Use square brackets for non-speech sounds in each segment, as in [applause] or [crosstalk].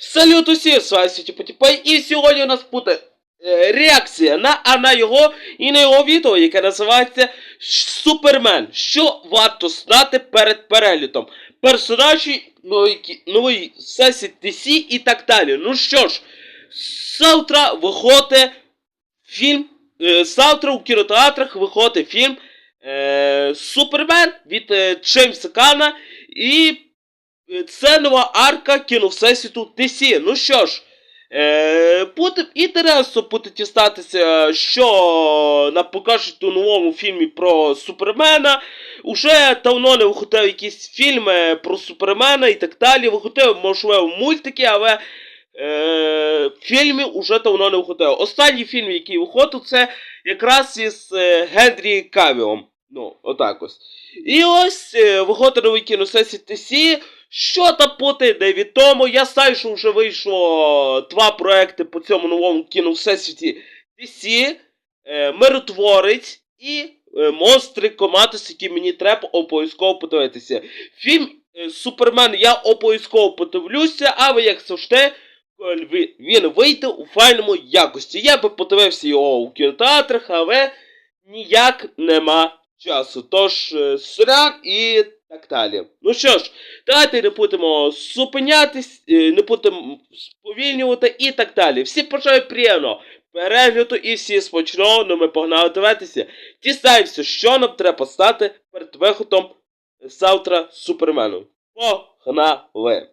Салют усім, з вами Сіті Потіпай, і сьогодні у нас буде е, реакція на, а на його і на його відео, яке називається Супермен. Що варто знати перед переглядом? Персонажі нової, нової сесії DC і так далі. Ну що ж, завтра виходить фільм. е, завтра у кінотеатрах виходить фільм е, Супермен від Джеймса Кана і Це нова арка кіно Всесвіту DC. Ну що ж, е, буде інтересно буде дістатися, що нам покажуть у новому фільмі про Супермена. Уже давно не виходив якісь фільми про Супермена і так далі. Виходив, можливо, мультики, але е, фільми вже давно не виходив. Останній фільм, який виходив, це якраз із е, Генрі Кавіом. Ну, отак ось. І ось е, виходить новий кіносесії TC. Що там буде, невідомо. Я знаю, що вже вийшло два проекти по цьому новому кіно всесвіті DC, е, Миротворець і е, Монстри Коматос, які мені треба обов'язково подивитися. Фільм е, Супермен я обов'язково подивлюся, але як завжди, він вийде у файному якості. Я би подивився його у кінотеатрах, але ніяк нема часу. Тож, е, сорян і так далі. Ну що ж, давайте не будемо зупинятись, е, не будемо сповільнювати і так далі. Всі бажаю приємно перегляду і всі смачного, ну ми погнали дивитися. Дізнаємося, що нам треба стати перед виходом завтра Супермену. Погнали!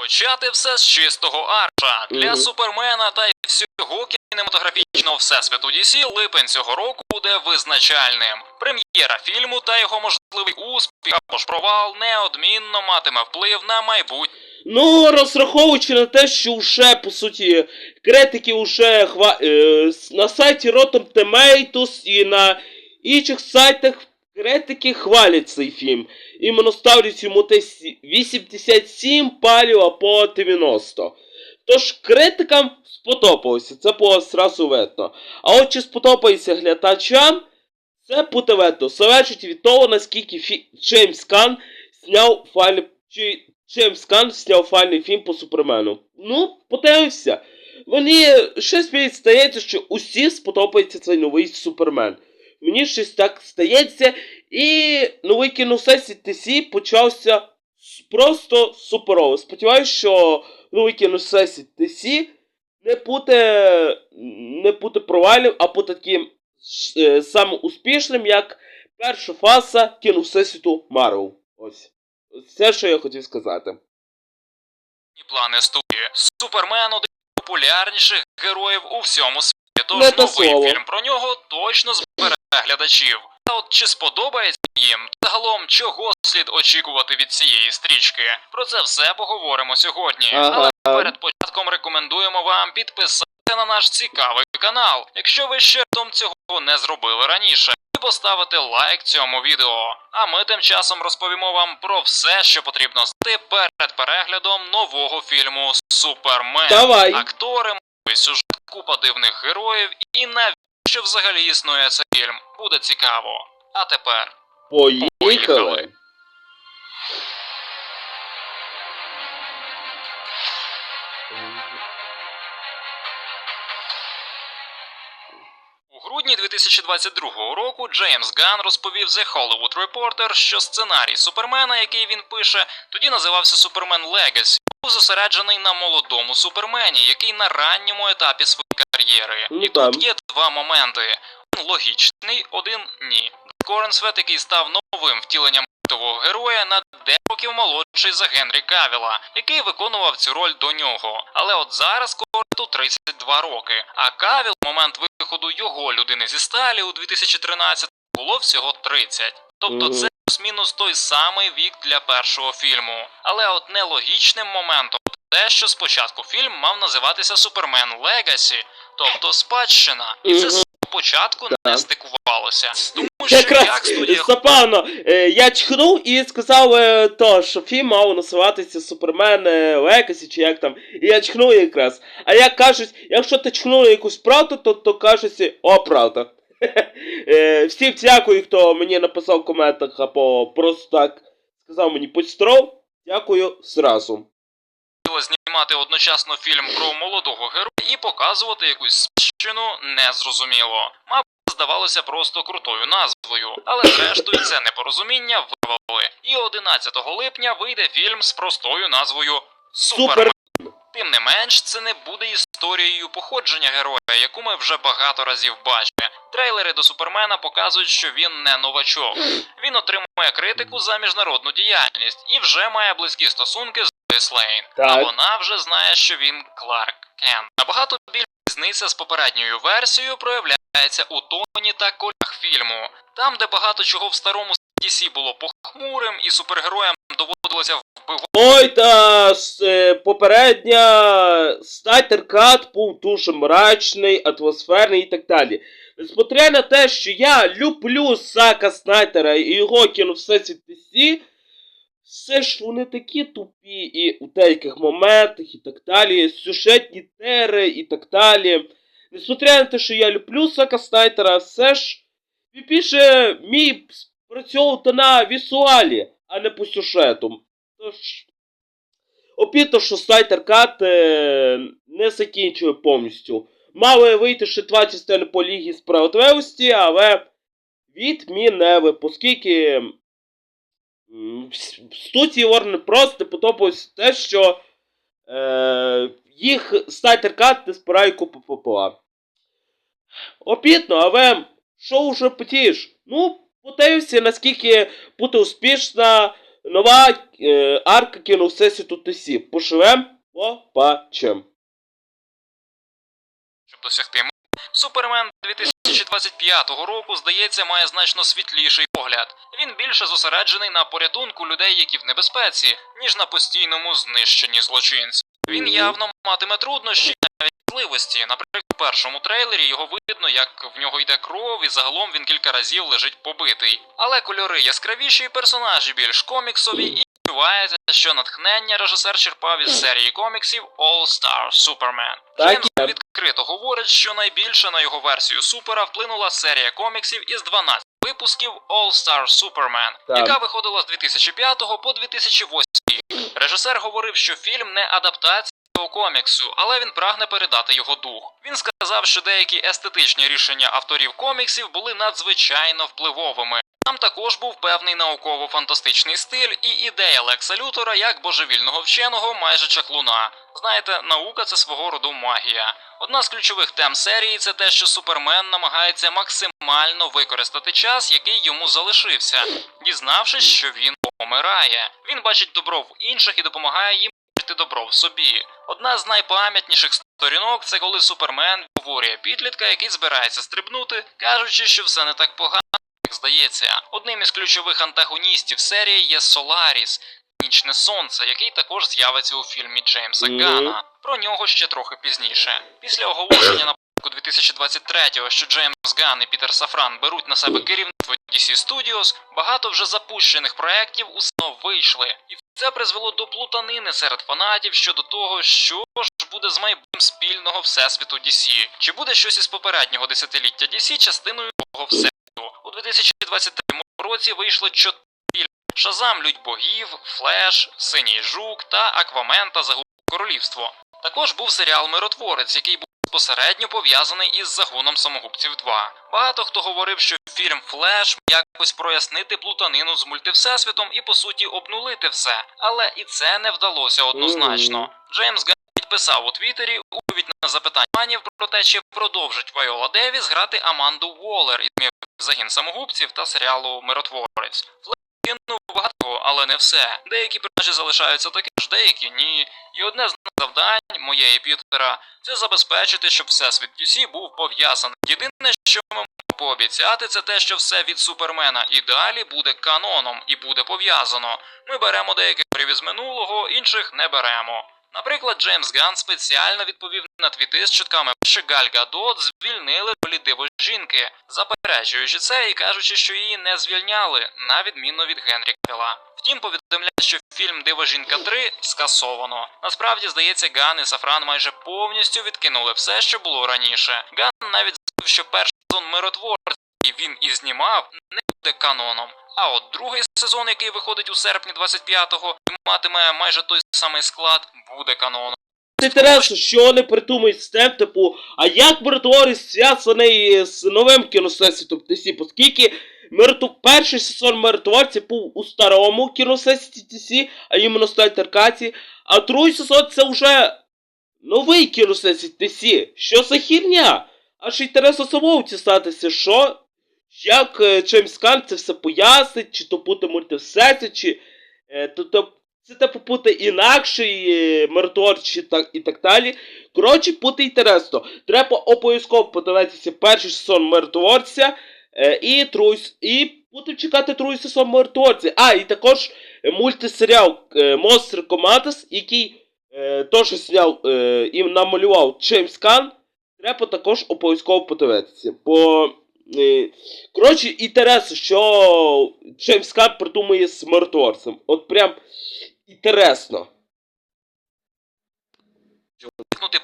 Почати все з чистого арша. Для супермена та й всього кінематографічного всесвіту DC липень цього року буде визначальним. Прем'єра фільму та його можливий успіх або ж провал неодмінно матиме вплив на майбутнє. Ну, розраховуючи на те, що вже, по суті, критики вже хва... е, на сайті Rotten Tomatoes і на інших сайтах критики хвалять цей фільм. Іменно ставлять йому десь 87 балів або 90. Тож критикам сподобалося, це було зразу видно. А от чи сподобається глядачам, це буде видно. Залежить від того, наскільки фі... Джеймс Кан зняв файний... Чи Джеймс Кан зняв файний фільм по Супермену. Ну, подивимося. Мені щось мені здається, що усі сподобається цей новий Супермен. Мені щось так здається. І новий кіносесій TC почався просто суперово. Сподіваюсь, що новий кіносесій TC не буде, не буде провальним, а буде таким е, самим успішним, як перша фаза кіносесвіту Марвел. Ось. Ось Все, що я хотів сказати. плани студії. Супермен один з популярніших героїв у всьому світі. Тож новий слово. фільм про нього точно збере глядачів. А от чи сподобається їм? Загалом, чого слід очікувати від цієї стрічки? Про це все поговоримо сьогодні. Ага. Але перед початком рекомендуємо вам підписатися на наш цікавий канал, якщо ви ще раптом цього не зробили раніше. І поставити лайк цьому відео. А ми тим часом розповімо вам про все, що потрібно знати перед переглядом нового фільму Супермен. Давай. Актори, сюжет, купа дивних героїв і навіщо взагалі існує цей фільм. Буде цікаво. А тепер Поїхали. У грудні 2022 року Джеймс Ган розповів The Hollywood Reporter, що сценарій Супермена, який він пише, тоді називався Супермен був зосереджений на молодому Супермені, який на ранньому етапі своєї кар'єри. Ну, І там. тут є два моменти: один логічний, один ні. Коренсвет, який став новим втіленням того героя на 10 років молодший за Генрі Кавіла, який виконував цю роль до нього. Але от зараз Коренту 32 роки, а Кавіл в момент виходу його людини зі сталі у 2013 було всього 30. Тобто це плюс-мінус той самий вік для першого фільму. Але от нелогічним моментом те, що спочатку фільм мав називатися Супермен Легасі, тобто спадщина, і це Мгм. з початку не стикувалося. Тому що як Якраз студія забавно, е, я чхнув і сказав е, то, що фільм мав називатися Супермен е, Легасі, чи як там. І я чхнув якраз. А як кажуть, якщо ти чхнув якусь правду, то, то кажуть, о, правда. Е, Всім дякую, хто мені написав в коментах або просто так сказав мені постров. Дякую зразу. Знімати одночасно фільм про молодого героя і показувати якусь спадщину незрозуміло. Мабуть, здавалося просто крутою назвою, але зрештою це непорозуміння вивели. І 11 липня вийде фільм з простою назвою Супермен. Тим не менш, це не буде історією походження героя, яку ми вже багато разів бачили. Трейлери до Супермена показують, що він не новачок. Він отримує критику за міжнародну діяльність і вже має близькі стосунки з Лоїс Лейн. А вона вже знає, що він Кларк Кент. Набагато більша різниця з попередньою версією проявляється у тоні та кольорах фільму. Там, де багато чого в старому DC було похмурим і супергероям доводилося вбивати. Ой, та е, попередня Сайтеркат був дуже мрачний, атмосферний і так далі. Несмотря на те, що я люблю Зака Снайдера і його кіно Всесвіт DC, все ж вони такі тупі і у деяких моментах і так далі, сюжетні тери і так далі. Несмотря на те, що я люблю Зака Снайдера, все ж більше мій спрацьовувати на візуалі, а не по сюжету. Тож, обідно, що Снайдер Кат е, не закінчує повністю. Мали вийти ще два частини по Лігі справедливості, але відмінили, оскільки студії Warner Bros. не подобалось те, що е, їх Снайдер Кат не збирає купу попала. Обідно, але що вже потієш? Ну, подивився, наскільки буде успішна нова е, арка кіно Всесвіту ТСі. Поживем, побачим. щоб досягти. Супермен 2025 року, здається, має значно світліший погляд. Він більше зосереджений на порятунку людей, які в небезпеці, ніж на постійному знищенні злочинців. Він явно матиме труднощі навіть можливості. Наприклад, у першому трейлері його видно, як в нього йде кров, і загалом він кілька разів лежить побитий. Але кольори яскравіші, і персонажі більш коміксові, і відчувається, що натхнення режисер черпав із серії коміксів All Star Superman. Так Джеймс відкрито говорить, що найбільше на його версію Супера вплинула серія коміксів із 12 випусків All Star Superman, Так. яка виходила з 2005 по 2008 рік. Режисер говорив, що фільм не адаптація коміксу, але він прагне передати його дух. Він сказав, що деякі естетичні рішення авторів коміксів були надзвичайно впливовими. Там також був певний науково-фантастичний стиль і ідея Лекса Лютера як божевільного вченого майже чаклуна. Знаєте, наука це свого роду магія. Одна з ключових тем серії це те, що Супермен намагається максимально використати час, який йому залишився, дізнавшись, що він помирає. Він бачить добро в інших і допомагає їм бачити добро в собі. Одна з найпам'ятніших сторінок це коли Супермен говорить підлітка, який збирається стрибнути, кажучи, що все не так погано. Як здається, одним із ключових антагоністів серії є Соларіс, Нічне Сонце, який також з'явиться у фільмі Джеймса Гана. Про нього ще трохи пізніше. Після оголошення на 2023-го, що Джеймс Ган і Пітер Сафран беруть на себе керівництво DC Studios, багато вже запущених проєктів усно вийшли, і це призвело до плутанини серед фанатів щодо того, що ж буде з майбутнім спільного всесвіту DC. Чи буде щось із попереднього десятиліття DC частиною того всесвіту? У 2023 році вийшло чотири фільми: Шазам Людь богів, Флеш, Синій жук та Аквамен та Королівство. Також був серіал Миротворець, який був безпосередньо пов'язаний із загоном самогубців 2. Багато хто говорив, що фільм Флеш якось прояснити плутанину з мультивсесвітом і по суті обнулити все. Але і це не вдалося однозначно. Джеймс Ганн підписав у Твіттері у відповідь на запитання фанів про те, чи продовжить Вайола Девіс грати Аманду Уоллер із «Мій загін самогубців та серіалу Миротворець. Кинув багато, але не все. Деякі персонажі залишаються такі ж, деякі ні. І одне з завдань моєї Пітера це забезпечити, щоб всесвіт DC був пов'язаний. Єдине, що ми можемо пообіцяти, це те, що все від Супермена і далі буде каноном і буде пов'язано. Ми беремо деяких із минулого, інших не беремо. Наприклад, Джеймс Ганн спеціально відповів на твіти з чутками, що Галь Гадот звільнили ролі диво жінки, заперечуючи це і кажучи, що її не звільняли, на відміну від Генрі Кавіла. Втім, повідомляє, що фільм Диво жінка 3 скасовано. Насправді, здається, Ган і Сафран майже повністю відкинули все, що було раніше. Ган навіть заявив, що перший сезон миротворця, він і знімав, не буде каноном. А от другий сезон, який виходить у серпні 25-го, і матиме майже той самий склад, буде каноном. Це Інтересно, що вони придумають з тем, типу, а як миротворець зв'язаний з новим кіносесвітом DC, оскільки мироту... перший сезон миротворця був у старому кіносесвіті DC, а іменно стоять Аркаці, а другий сезон це вже новий кіносесвіт DC. Що за хірня? Аж інтересно самому дістатися, що, як е, Джеймс Кан це все пояснить, чи то буде мультивсесвіт, чи е, то, то це типу буде інакший е, миротворець і так, і так далі. Коротше, буде інтересно. Треба обов'язково подивитися перший сезон миротворця е, і, другий, і будемо чекати другий сезон миротворця. А, і також мультисеріал Monster Commandos, який теж зняв і намалював Джеймс Кан. Треба також обов'язково подивитися. Бо, е, коротше, інтересно, що Джеймс Кан придумує з миротворцем. От прям інтересно. Уникнути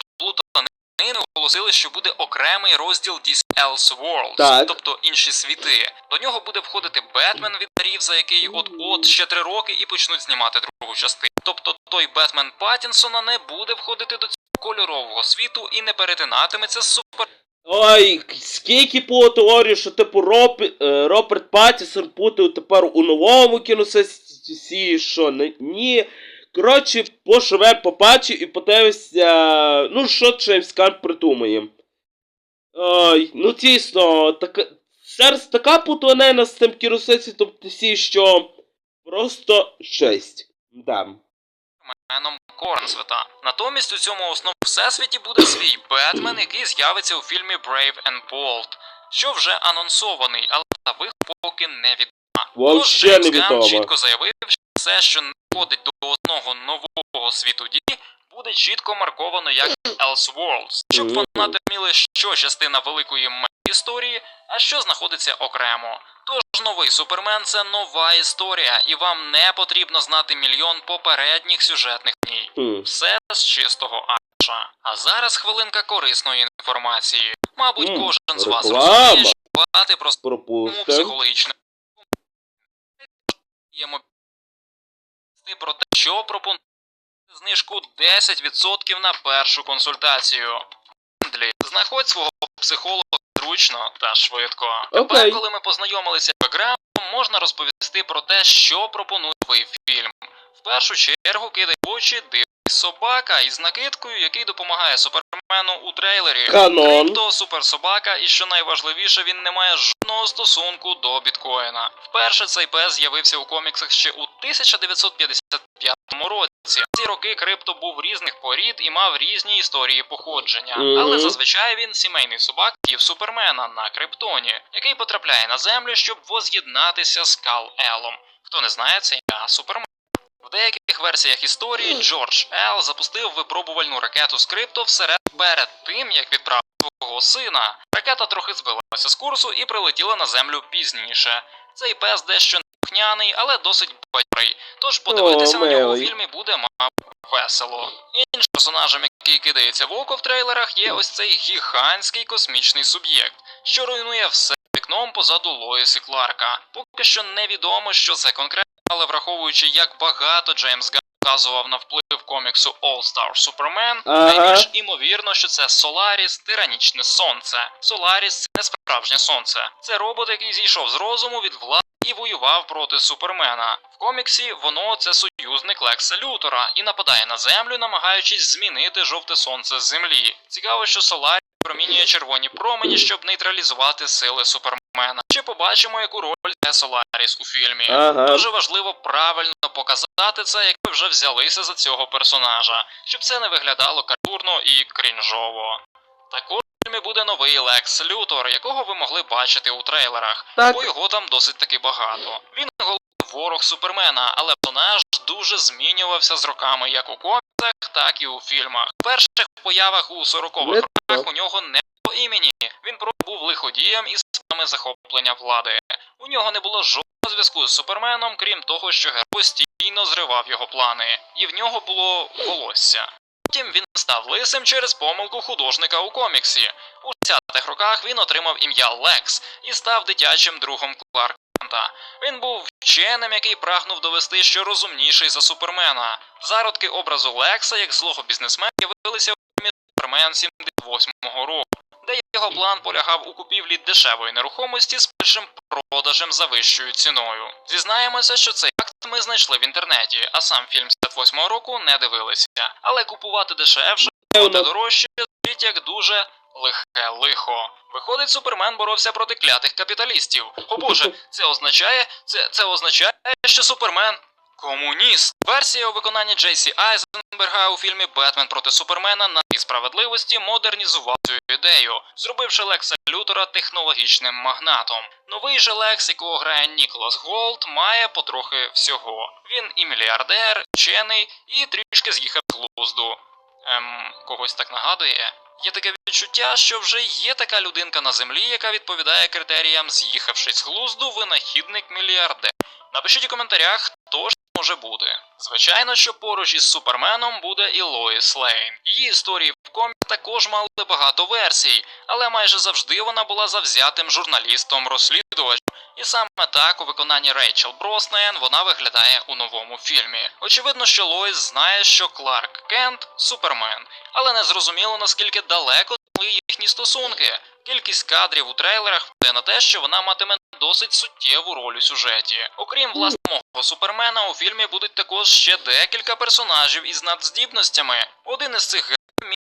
оголосили, що буде окремий розділ DC Elseworlds, Так. тобто інші світи. До нього буде входити Бетмен від Рівза, який от-от ще три роки і почнуть знімати другу частину. Тобто той Бетмен Паттінсона не буде входити до цього кольорового світу і не перетинатиметься з супер. Ой, скільки було теорій, що типу Роб, е, Роберт Паттісон буде тепер у новому кіносесії, що ні. Коротше, поживе, побачи і подивишся, ну що Джеймс Кан придумає. Ой, ну дійсно, така, зараз така путанина з тим кіносесієм DC, що просто жесть. Да. Корнсвета. Натомість у цьому основному всесвіті буде свій Бетмен, який з'явиться у фільмі Brave and Bold, що вже анонсований, але та вихід поки не відома. Вообще Джеймс чітко заявив, що все, що не входить до одного нового світу дії, буде чітко марковано як Elseworlds, щоб фанати розуміли, що частина великої історії, а що знаходиться окремо. Тож новий Супермен це нова історія, і вам не потрібно знати мільйон попередніх сюжетних днів. Хм. Все з чистого арша. А зараз хвилинка корисної інформації. Мабуть, кожен з вас розуміє, що багати про Пропустим. психологічне про те, що пропонує знижку 10% на першу консультацію. Френдлі, Знаходь свого психолога зручно та швидко. Тепер, коли ми познайомилися з бекграундом, можна розповісти про те, що пропонує новий фільм. В першу чергу кидає в очі дивний собака із накидкою, який допомагає супермену у трейлері. Канон. Крім того, суперсобака, і що найважливіше, він не має жодного стосунку до біткоїна. Вперше цей пес з'явився у коміксах ще у 1955 році. Ці роки крипто був різних порід і мав різні історії походження. Мгм. Але зазвичай він сімейний собак і Супермена на Криптоні, який потрапляє на землю, щоб воз'єднатися з Кал Елом. Хто не знає, це ім'я Супермен. В деяких версіях історії Джордж Ел запустив випробувальну ракету з крипто всеред перед тим, як відправив свого сина. Ракета трохи збилася з курсу і прилетіла на землю пізніше. Цей пес дещо нехняний, але досить бадьорий, тож подивитися О, на нього у фільмі буде мабуть весело. Іншим персонажем, який кидається в око в трейлерах, є ось цей гігантський космічний суб'єкт, що руйнує все вікном позаду Лоїс і Кларка. Поки що невідомо, що це конкретно, але враховуючи, як багато Джеймс Ганн вказував на вплив коміксу All Star Superman, Ага. найбільш імовірно, що це Соларіс тиранічне сонце. Соларіс це не справжнє сонце. Це робот, який зійшов з розуму від влади і воював проти Супермена. В коміксі воно це союзник Лекса Лютора і нападає на землю, намагаючись змінити жовте сонце з землі. Цікаво, що Соларіс промінює червоні промені, щоб нейтралізувати сили Супермена. Чи побачимо, яку роль грає Соларіс у фільмі? Ага. Дуже важливо правильно показати це, як ви вже взялися за цього персонажа, щоб це не виглядало карикатурно і крінжово. Також фільмі буде новий Лекс Лютор, якого ви могли бачити у трейлерах, Так. бо його там досить таки багато. Він головний ворог Супермена, але персонаж дуже змінювався з роками як у коміксах, так і у фільмах. В перших появах у 40-х роках у нього не було імені. Він просто був лиходієм із саме захоплення влади. У нього не було жодного зв'язку з Суперменом, крім того, що герой постійно зривав його плани, і в нього було волосся. Потім він став лисим через помилку художника у коміксі. У 60-х 70-х роках він отримав ім'я Лекс і став дитячим другом Кларка Кента. Він був вченим, який прагнув довести, що розумніший за Супермена. Зародки образу Лекса як злого бізнесмена з'явилися у фільмі Супермен 78-го року, де його план полягав у купівлі дешевої нерухомості з першим продажем за вищою ціною. Зізнаємося, що цей акт ми знайшли в інтернеті, а сам фільм 78-го року не дивилися. Але купувати дешевше Певно. дорожче звучить як дуже лихе лихо. Виходить, Супермен боровся проти клятих капіталістів. О боже, це означає, це, це означає, що Супермен комуніст. Версія у виконанні Джейсі Айзенберга у фільмі Бетмен проти Супермена на справедливості модернізував цю ідею, зробивши Лекса Лютера технологічним магнатом. Новий же Лекс, якого грає Ніколас Голд, має потрохи всього. Він і мільярдер, вчений, і трішки з'їхав з глузду. Ем, когось так нагадує. Є таке відчуття, що вже є така людинка на землі, яка відповідає критеріям з'їхавшись з глузду, винахідник мільярдер. Напишіть у коментарях, хто ж може бути. Звичайно, що поруч із Суперменом буде і Лоїс Лейн. Її історії в комі також мали багато версій, але майже завжди вона була завзятим журналістом-розслідувачем. І саме так у виконанні Рейчел Броснен вона виглядає у новому фільмі. Очевидно, що Лоїс знає, що Кларк Кент Супермен, але не зрозуміло наскільки далеко зайшли їхні стосунки. Кількість кадрів у трейлерах вказує на те, що вона матиме досить суттєву роль у сюжеті. Окрім власного супермена, у фільмі будуть також ще декілька персонажів із надздібностями. Один із цих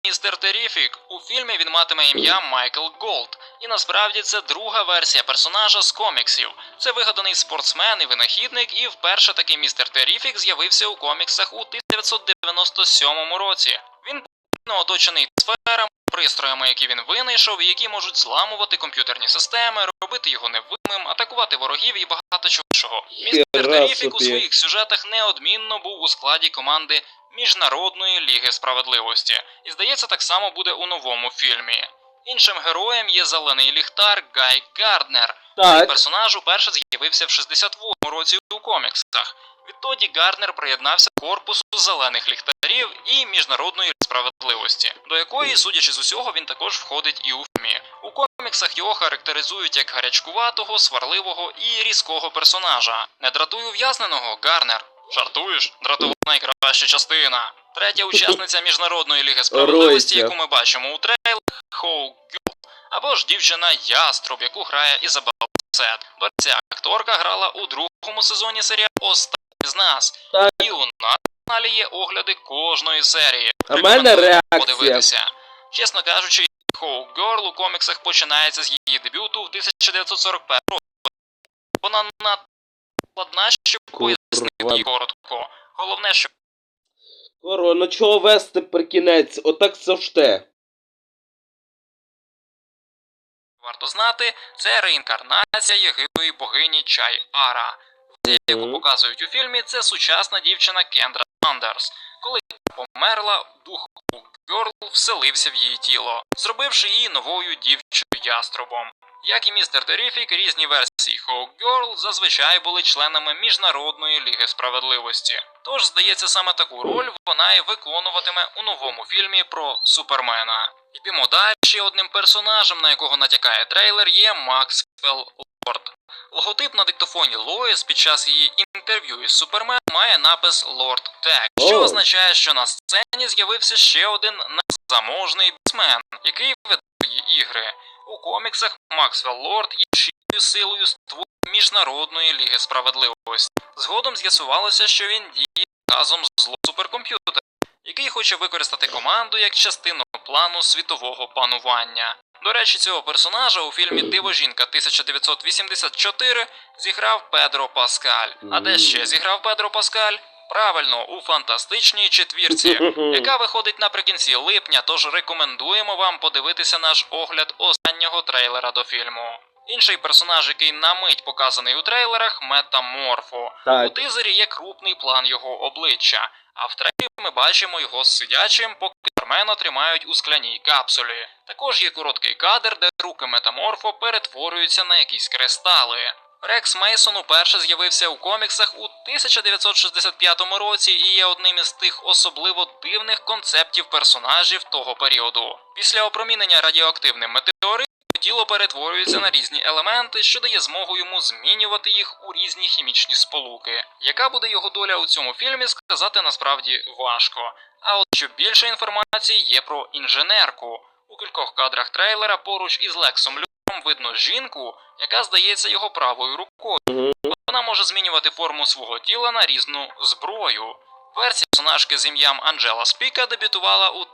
містер Теріфік. У фільмі він матиме ім'я Майкл Голд. І насправді це друга версія персонажа з коміксів. Це вигаданий спортсмен і винахідник, і вперше такий містер Теріфік з'явився у коміксах у 1997 році. Він постійно оточений сферами, пристроями, які він винайшов, і які можуть зламувати комп'ютерні системи, робити його невидимим, атакувати ворогів і багато чого іншого. Містер Теріфік у своїх сюжетах неодмінно був у складі команди Міжнародної ліги справедливості, і здається, так само буде у новому фільмі. Іншим героєм є зелений ліхтар Гай Гарднер. Цей Так, персонаж уперше з'явився в 68-му році у коміксах. Відтоді Гарднер приєднався до корпусу зелених ліхтарів і міжнародної справедливості, до якої, судячи з усього, він також входить і у фільмі. У коміксах його характеризують як гарячкуватого, сварливого і різкого персонажа. Не дратуй ув'язненого, Гарнер. Жартуєш? Дратова найкраща частина. Третя [laughs] учасниця міжнародної ліги справедливості, яку ми бачимо у трейлері, Хоу Гюл. Або ж дівчина Яструб, яку грає Ізабел Сет. Ця акторка грала у другому сезоні серіалу Останній з нас. так. І у нас на каналі є огляди кожної серії. А мене реакція. подивитися. Чесно кажучи, Хоу Герл у коміксах починається з її дебюту в 1941 році. Вона надто складна, щоб пояснити коротко. Головне, що Коро, ну чого вести при кінець? Отак завжди. варто знати, це реінкарнація єгипної богині Чай Ара. Яку показують у фільмі, це сучасна дівчина Кендра Сандерс. Коли померла, дух Герл вселився в її тіло, зробивши її новою дівчиною яструбом. Як і містер Теріфік, різні версії Хоу Герл зазвичай були членами Міжнародної ліги справедливості. Тож, здається, саме таку роль вона і виконуватиме у новому фільмі про Супермена. Йдемо далі. Ще одним персонажем, на якого натякає трейлер, є Максвелл Лорд. Логотип на диктофоні Лоїс під час її інтерв'ю із Супермен має напис Лорд Тек, що означає, що на сцені з'явився ще один незаможний бісмен, який веде свої ігри. У коміксах Максвелл Лорд є чіткою силою створення Міжнародної ліги справедливості. Згодом з'ясувалося, що він діє разом з зло суперкомп'ютера, який хоче використати команду як частину плану світового панування. До речі, цього персонажа у фільмі Диво жінка 1984 зіграв Педро Паскаль. А де ще зіграв Педро Паскаль? Правильно, у фантастичній четвірці, [laughs] яка виходить наприкінці липня, тож рекомендуємо вам подивитися наш огляд останнього трейлера до фільму. Інший персонаж, який на мить показаний у трейлерах, Метаморфо. У тизері є крупний план його обличчя, а в трейлері ми бачимо його сидячим, поки Супермена тримають у скляній капсулі. Також є короткий кадр, де руки метаморфо перетворюються на якісь кристали. Рекс Мейсон уперше з'явився у коміксах у 1965 році і є одним із тих особливо дивних концептів персонажів того періоду. Після опромінення радіоактивним метеоритом тіло перетворюється на різні елементи, що дає змогу йому змінювати їх у різні хімічні сполуки. Яка буде його доля у цьому фільмі, сказати насправді важко. А от що більше інформації є про інженерку. У кількох кадрах трейлера поруч із Лексом Люром видно жінку, яка здається його правою рукою. Вона може змінювати форму свого тіла на різну зброю. Версія персонажки з ім'ям Анджела Спіка дебютувала у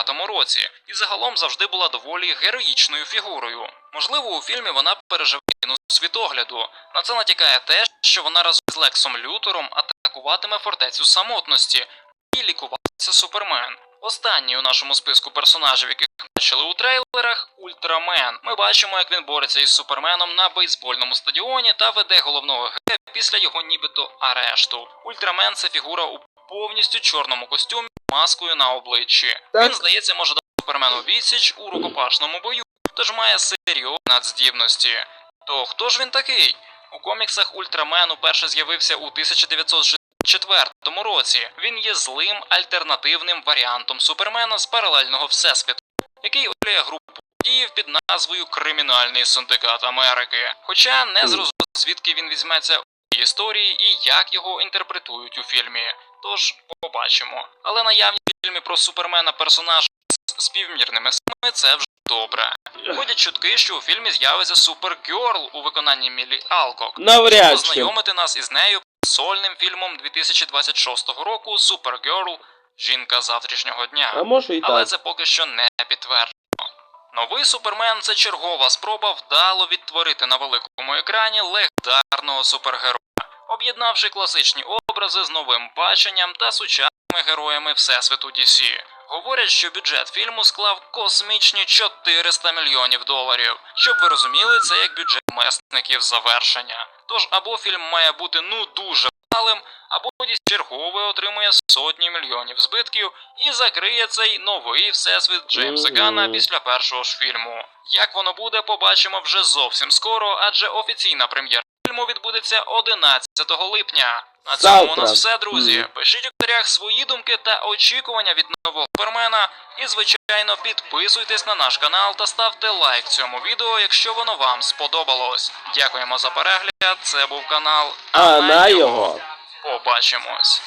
1999 році і загалом завжди була доволі героїчною фігурою. Можливо, у фільмі вона переживе зміну світогляду. На це натякає те, що вона разом з Лексом Лютером атакуватиме фортецю самотності і лікуватися Супермен. Останній у нашому списку персонажів, яких бачили у трейлерах, Ультрамен. Ми бачимо, як він бореться із Суперменом на бейсбольному стадіоні та веде головного героя після його нібито арешту. Ультрамен це фігура у повністю чорному костюмі маскою на обличчі. Так. Він, здається, може дати Супермену відсіч у рукопашному бою, тож має серйозні надздібності. То хто ж він такий? У коміксах Ультрамен уперше з'явився у 1964 році. Він є злим альтернативним варіантом Супермена з паралельного всесвіту, який очолює групу подіїв під назвою Кримінальний синдикат Америки. Хоча не зрозуміло, звідки він візьметься історії і як його інтерпретують у фільмі. Тож побачимо. Але наявність у фільмі про Супермена персонажа з співмірними силами це вже добре. Ходять чутки, що у фільмі з'явиться Супергерл у виконанні Мілі Алкок. Навряд чи. Познайомити нас із нею сольним фільмом 2026 року Супергерл Жінка завтрашнього дня. А може і Але так. це поки що не підтверджено. Новий Супермен це чергова спроба вдало відтворити на великому екрані легендарного супергероя, об'єднавши класичні образи з новим баченням та сучасними героями Всесвіту DC. Говорять, що бюджет фільму склав космічні 400 мільйонів доларів. Щоб ви розуміли, це як бюджет месників завершення. Тож або фільм має бути ну дуже або чергове отримує сотні мільйонів збитків і закриє цей новий всесвіт Джеймса Гана після першого ж фільму. Як воно буде, побачимо вже зовсім скоро, адже офіційна прем'єра фільму відбудеться 11 липня. На цьому у нас все, друзі. Пишіть у коментарях свої думки та очікування від нового Супермена. І, звичайно, підписуйтесь на наш канал та ставте лайк цьому відео, якщо воно вам сподобалось. Дякуємо за перегляд. Це був канал А на його. Побачимось.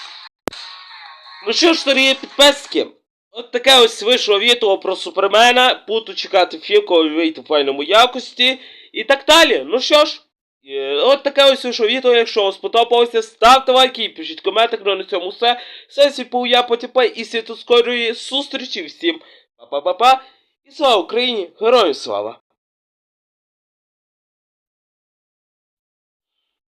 Ну що ж, дорогі підписки, от таке ось вийшло відео про Супермена. Буду чекати фіко вийти в файному якості і так далі. Ну що ж, от таке ось вийшло відео. Якщо вам сподобалося, ставте лайки пишіть коменти, ну на цьому все. Сесі був я потіпай і світоскорої зустрічі всім. Па-па-па-па. І слава Україні! Героям слава!